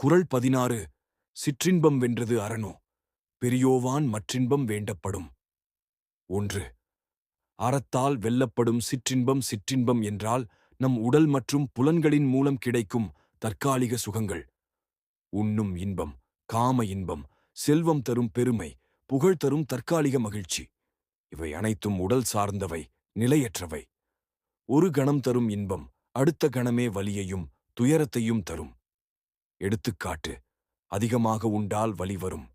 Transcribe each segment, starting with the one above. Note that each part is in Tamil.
குறள் பதினாறு சிற்றின்பம் வென்றது அரணோ பெரியோவான் மற்றின்பம் வேண்டப்படும். ஒன்று அறத்தால் வெல்லப்படும் சிற்றின்பம் சிற்றின்பம் என்றால் நம் உடல் மற்றும் புலன்களின் மூலம் கிடைக்கும் தற்காலிக சுகங்கள். உண்ணும் இன்பம் காம இன்பம் செல்வம் தரும் பெருமை புகழ் தரும் தற்காலிக மகிழ்ச்சி. இவை அனைத்தும் உடல் சார்ந்தவை நிலையற்றவை. ஒரு கணம் தரும் இன்பம் அடுத்த கணமே வலியையும் துயரத்தையும் தரும். எடுத்துக்காட்டு அதிகமாக உண்டால் வலி வரும்.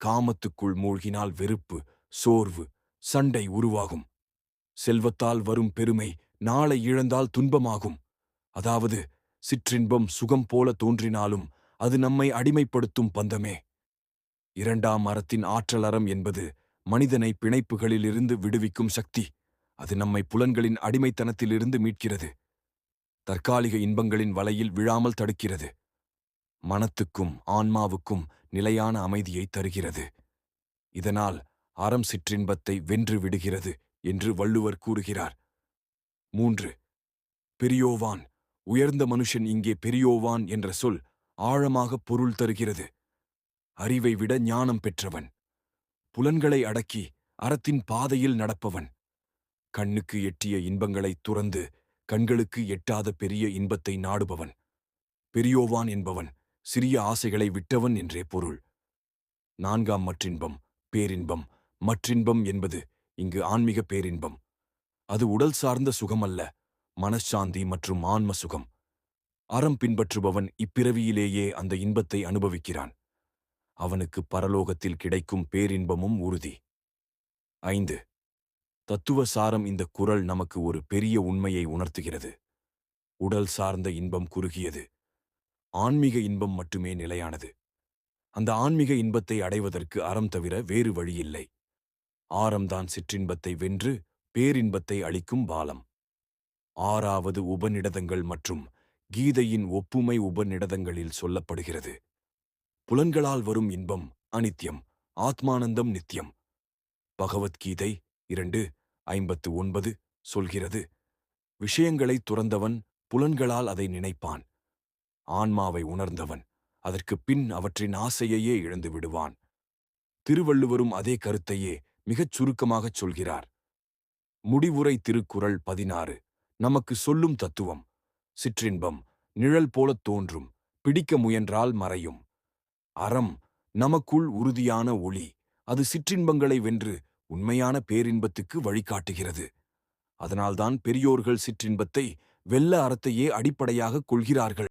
காமத்துக்குள் மூழ்கினால் வெறுப்பு சோர்வு சண்டை உருவாகும். செல்வத்தால் வரும் பெருமை நாளை இழந்தால் துன்பமாகும். அதாவது சிற்றின்பம் சுகம் போல தோன்றினாலும் அது நம்மை அடிமைப்படுத்தும் பந்தமே. இரண்டாம் மரத்தின் ஆற்றலறம் என்பது மனிதனை பிணைப்புகளிலிருந்து விடுவிக்கும் சக்தி. அது நம்மை புலன்களின் அடிமைத்தனத்திலிருந்து மீட்கிறது. தற்காலிக இன்பங்களின் வலையில் விழாமல் தடுக்கிறது. மனத்துக்கும் ஆன்மாவுக்கும் நிலையான அமைதியை தருகிறது. இதனால் அறம் சிற்றின்பத்தை வென்று விடுகிறது என்று வள்ளுவர் கூறுகிறார். மூன்று. பெரியோவான். உயர்ந்த மனுஷன் இங்கே பெரியோவான் என்ற சொல் ஆழமாக பொருள் தருகிறது. அறிவை விட ஞானம் பெற்றவன். புலன்களை அடக்கி அறத்தின் பாதையில் நடப்பவன். கண்ணுக்கு எட்டிய இன்பங்களை துறந்து கண்களுக்கு எட்டாத பெரிய இன்பத்தை நாடுபவன். பெரியோவான் என்பவன். சிறிய ஆசைகளை விட்டவன் என்றே பொருள். நான்காம் மற்றின்பம் பேரின்பம். மற்றின்பம் என்பது இங்கு ஆன்மீக பேரின்பம். அது உடல் சார்ந்த சுகமல்ல மனச்சாந்தி மற்றும் ஆன்ம சுகம். அறம் பின்பற்றுபவன் இப்பிறவியிலேயே அந்த இன்பத்தை அனுபவிக்கிறான். அவனுக்கு பரலோகத்தில் கிடைக்கும் பேரின்பமும் உறுதி. ஐந்து. தத்துவ சாரம் இந்த குரல் நமக்கு ஒரு பெரிய உண்மையை உணர்த்துகிறது. உடல் சார்ந்த இன்பம் குறுகியது. ஆன்மீக இன்பம் மட்டுமே நிலையானது. அந்த ஆன்மீக இன்பத்தை அடைவதற்கு அறம் தவிர வேறு வழியில்லை ஆரம்தான் சிற்றின்பத்தை வென்று பேரின்பத்தை அளிக்கும் பாலம். ஆறாவது உபநிடதங்கள் மற்றும் கீதையின் ஒப்புமை உபநிடதங்களில் சொல்லப்படுகிறது. புலன்களால் வரும் இன்பம் அனித்யம் ஆத்மானந்தம் நித்யம். பகவத்கீதை இரண்டு ஐம்பத்து ஒன்பது சொல்கிறது. விஷயங்களை துறந்தவன் புலன்களால் அதை நினைப்பான். ஆன்மாவை உணர்ந்தவன். அதற்குப் பின் அவற்றின் ஆசையையே இழந்து விடுவான். திருவள்ளுவரும் அதே கருத்தையே மிகச் சுருக்கமாகச் சொல்கிறார். முடிவுரை திருக்குறள் பதினாறு. நமக்கு சொல்லும் தத்துவம். சிற்றின்பம். நிழல் போலத் தோன்றும். பிடிக்க முயன்றால் மறையும். அறம். நமக்குள் உறுதியான ஒளி. அது சிற்றின்பங்களை வென்று உண்மையான பேரின்பத்துக்கு வழிகாட்டுகிறது. அதனால்தான் பெரியோர்கள் சிற்றின்பத்தை வெல்ல அறத்தையே அடிப்படையாகக் கொள்கிறார்கள்.